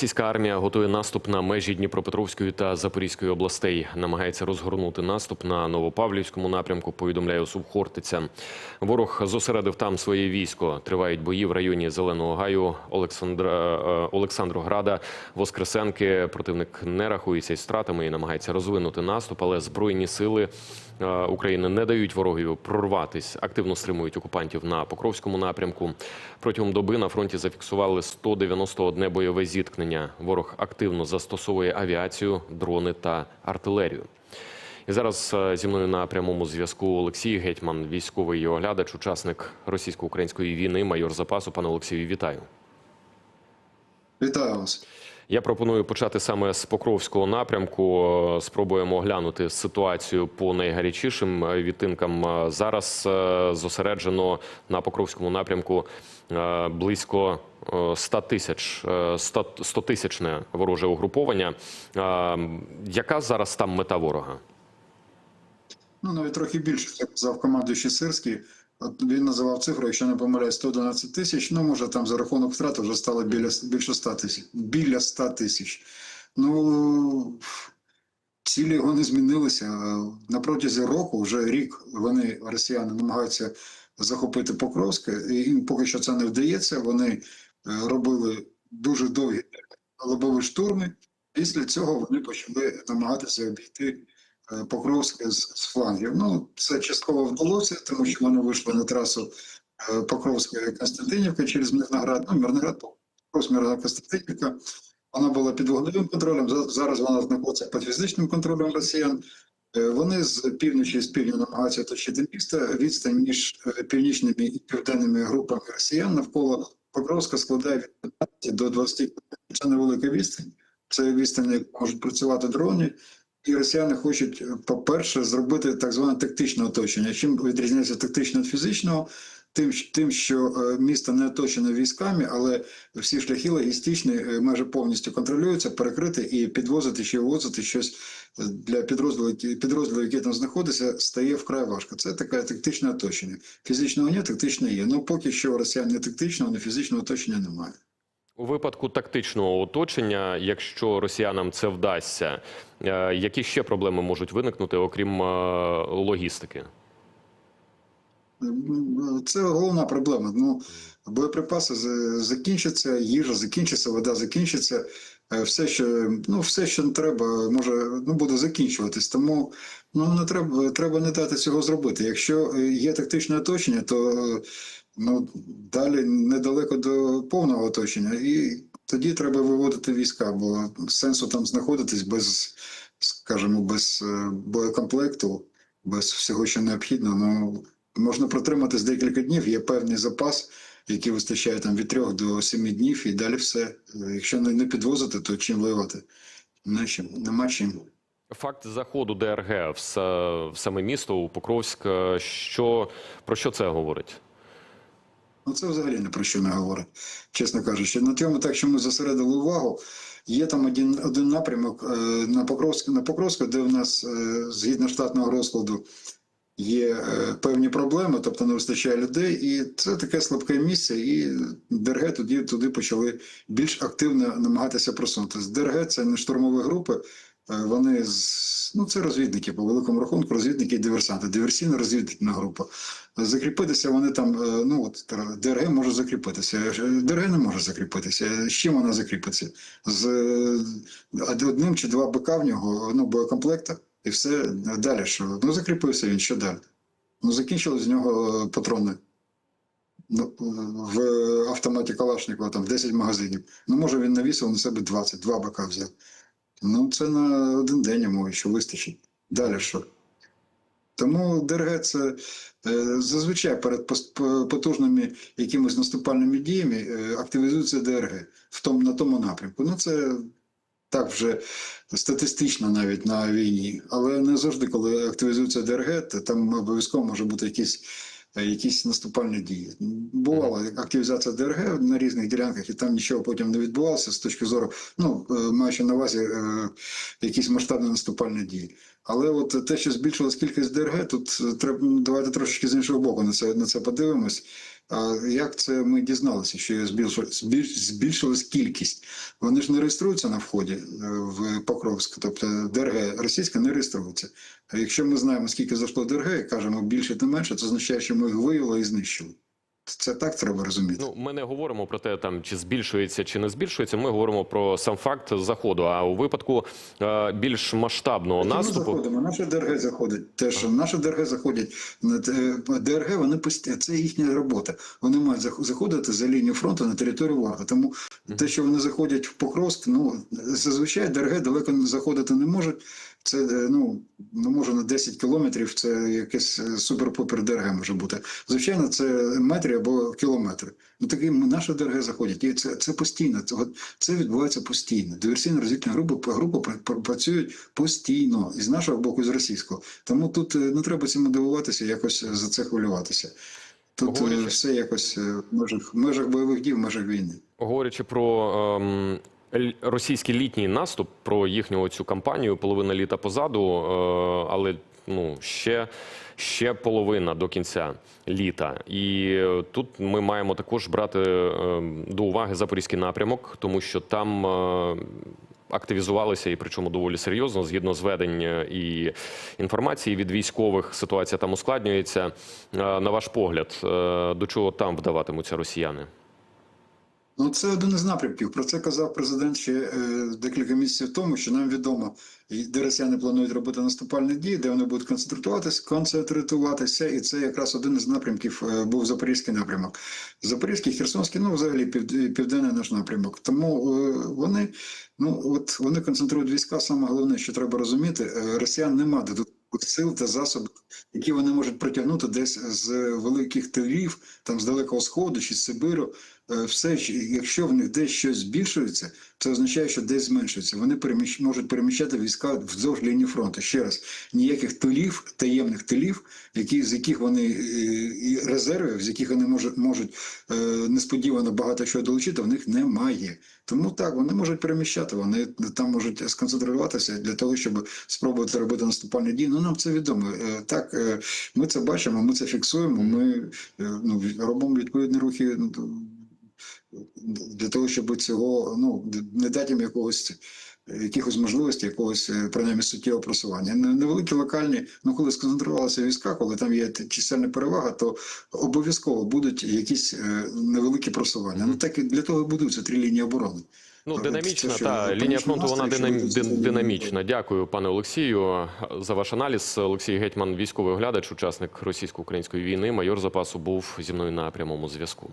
Російська армія готує наступ на межі Дніпропетровської та Запорізької областей. Намагається розгорнути наступ на Новопавлівському напрямку. Повідомляє Сувхортиця. Ворог зосередив там своє військо. Тривають бої в районі Зеленого Гаю, Олександра е, Олександрограда, Воскресенки. Противник не рахується із втратами і намагається розвинути наступ, але збройні сили е, України не дають ворогові прорватись. Активно стримують окупантів на Покровському напрямку. Протягом доби на фронті зафіксували 191 бойове зіткнення. Ворог активно застосовує авіацію, дрони та артилерію. І зараз е, зі мною на прямому зв'язку Олексій Гетьман, військовий оглядач, учасник російсько-української війни, майор запасу. Пане Олексію, вітаю. Вітаю вас. Я пропоную почати саме з Покровського напрямку. Спробуємо оглянути ситуацію по найгарячішим відтинкам. Е, Зараз е, зосереджено на Покровському напрямку е, близько е, 100 тисяч, 100 тисячне вороже угруповання. Яка зараз там мета ворога? Ну, навіть трохи більше, як казав командуючий Сирський. От він називав цифру, якщо не помиляюсь, 111 тисяч. Ну, може, там за рахунок втрат вже стало біля, більше 100 тисяч. Біля 100 тисяч. Ну, цілі його не змінилися. На протязі року, вже рік, вони, росіяни, намагаються захопити Покровське, і поки що це не вдається. Вони е, робили дуже довгі лобові штурми. Після цього вони почали намагатися обійти е, Покровське з, з флангів. Ну, це частково вдалося, тому що вони вийшли на трасу е, Покровська Константинівка через Мирноград. Ну, Мирноград, Покровськ, Мирноград, Константинівка. Вона була під вогневим контролем. Зараз вона знаходиться під фізичним контролем росіян. Е, Вони з півночі і з півдня намагаються оточити місто. Відстань між північними і південними групами росіян навколо Покровська складає від 15 до 20 км. Це невелика відстань. Це відстань, як можуть працювати дрони. І росіяни хочуть, е, по-перше, зробити так зване тактичне оточення. Чим відрізняється тактичне від фізичного? Тим, тим, що е, місто не оточене військами, але всі шляхи логістичні е, майже повністю контролюються, перекрити і підвозити чи вивозити щось для підрозділу, підрозділу, який там знаходиться, стає вкрай важко. Це таке тактичне оточення. Фізичного ні, тактичне є. Ну поки що росіян не тактичного, не фізичного оточення немає. У випадку тактичного оточення, якщо росіянам це вдасться, е, які ще проблеми можуть виникнути, окрім е, логістики? Це головна проблема. Ну, боєприпаси закінчаться, їжа закінчиться, вода закінчиться. Е, Все, що ну, все, що треба, може ну буде закінчуватись. Тому ну не треба, треба не дати цього зробити. Якщо є тактичне оточення, то ну далі недалеко до повного оточення, і тоді треба виводити війська, бо сенсу там знаходитись без, скажімо, без е, боєкомплекту, без всього, що необхідно. Ну можна протриматись декілька днів. Є певний запас, який вистачає там від трьох до семи днів, і далі все. Якщо не, підвозити, то чим воювати? Не чим, нема чим. Факт заходу ДРГ в, саме місто у Покровськ, що про що це говорить? Ну, це взагалі не про що не говорить, чесно кажучи. На цьому так, що ми зосередили увагу. Є там один, один напрямок е, на Покровську, на Покровську, де в нас е, згідно штатного розкладу є е, певні проблеми, тобто не вистачає людей, і це таке слабке місце. І ДРГ тоді туди почали більш активно намагатися просунутися. ДРГ це не штурмові групи. Е, Вони ну це розвідники по великому рахунку, розвідники і диверсанти, диверсійно розвідувальна група. Закріпитися вони там, е, ну от ДРГ може закріпитися. ДРГ не може закріпитися. З чим вона закріпиться? З е, одним чи два БК в нього, ну, боєкомплекта, і все далі. Що? Ну, закріпився він, що далі? Ну, закінчили з нього патрони. Ну, в автоматі Калашникова там 10 магазинів. Ну, може, він навісив на себе 20, два БК взяв. Ну, це на один день йому що вистачить. Далі що? Тому ДРГ це е, зазвичай перед потужними якимись наступальними діями е, активізується ДРГ в тому, на тому напрямку. Ну, це так вже статистично навіть на війні. Але не завжди, коли активізується ДРГ, то там обов'язково може бути якісь, е, якісь наступальні дії. Бувала активізація ДРГ на різних ділянках, і там нічого потім не відбувалося з точки зору, ну, е, маючи на увазі е, якісь масштабні наступальні дії. Але от те, що збільшилась кількість ДРГ, тут е, треба ну, давайте трошечки з іншого боку на це на це подивимось. А як це ми дізналися, що збільшилась, збільш- збільшилась кількість? Вони ж не реєструються на вході е, в Покровськ, тобто ДРГ російська не реєструється. А якщо ми знаємо, скільки зайшло ДРГ, і кажемо більше та менше, це означає, що ми їх виявили і знищили. Це так треба розуміти. Ну, ми не говоримо про те, там чи збільшується чи не збільшується. Ми говоримо про сам факт заходу. А у випадку е, більш масштабного Ми наступу. заходимо, наше ДРГ заходить. Теж наше ДРГ заходять е, ДРГ. Вони пості- це їхня робота. Вони мають заходити за лінію фронту на територію ворога. Тому те, що вони заходять в Покровськ, ну зазвичай ДРГ далеко не заходити не можуть. Це е, ну не може на 10 кілометрів. Це якесь е, супер-пупер ДРГ може бути. Звичайно, це метри або кілометри. Ну такі наші ДРГ заходять, і це, це постійно. Це, це відбувається постійно. Диверсійно розвідні групи групи пр- пр- працюють постійно і з нашого боку, і з російського. Тому тут е, не треба цьому дивуватися, якось е, за це хвилюватися. Тут е, Говорячи- все якось в межах, в межах бойових дій, в межах війни. Говорячи про ем, російський літній наступ, про їхню цю кампанію, половина літа позаду, е, але ну ще, ще половина до кінця літа. І е, тут ми маємо також брати е, до уваги запорізький напрямок, тому що там. Е, Активізувалися і причому доволі серйозно, згідно зведень і інформації від військових, ситуація там ускладнюється. На ваш погляд, до чого там вдаватимуться росіяни? Ну, це один із напрямків. Про це казав президент ще е, декілька місяців тому, що нам відомо, де росіяни планують робити наступальні дії, де вони будуть концентруватися, концентруватися, і це якраз один із напрямків е, був запорізький напрямок. Запорізький, Херсонський, ну взагалі пів, південний наш напрямок. Тому е, вони, ну от вони концентрують війська. Саме головне, що треба розуміти, росіян немає додаткових сил та засобів, які вони можуть притягнути десь з великих тилів, там з далекого сходу чи з Сибиру. Е, все, якщо в них десь щось збільшується, це означає, що десь зменшується. Вони переміщ... можуть переміщати війська вздовж лінії фронту. Ще раз, ніяких тилів, таємних тилів, які, з яких вони е, і резервів, з яких вони можуть, можуть е, несподівано багато чого долучити, в них немає. Тому так, вони можуть переміщати, вони там можуть сконцентруватися для того, щоб спробувати робити наступальні дії. Ну нам це відомо. Так, ми це бачимо, ми це фіксуємо. Ми ну, робимо відповідні рухи. Того, щоб цього ну не дати їм якогось якихось можливостей, якогось е, принаймні суттєвого просування. Невеликі локальні, ну коли сконцентрувалися війська, коли там є чисельна перевага, то обов'язково будуть якісь е, невеликі просування. Ну так і для того і будуються три лінії оборони. Ну, динамічна та лінія фронту вона динам... динамічна. Дякую, пане Олексію, за ваш аналіз. Олексій Гетьман, військовий оглядач, учасник російсько-української війни, майор запасу, був зі мною на прямому зв'язку.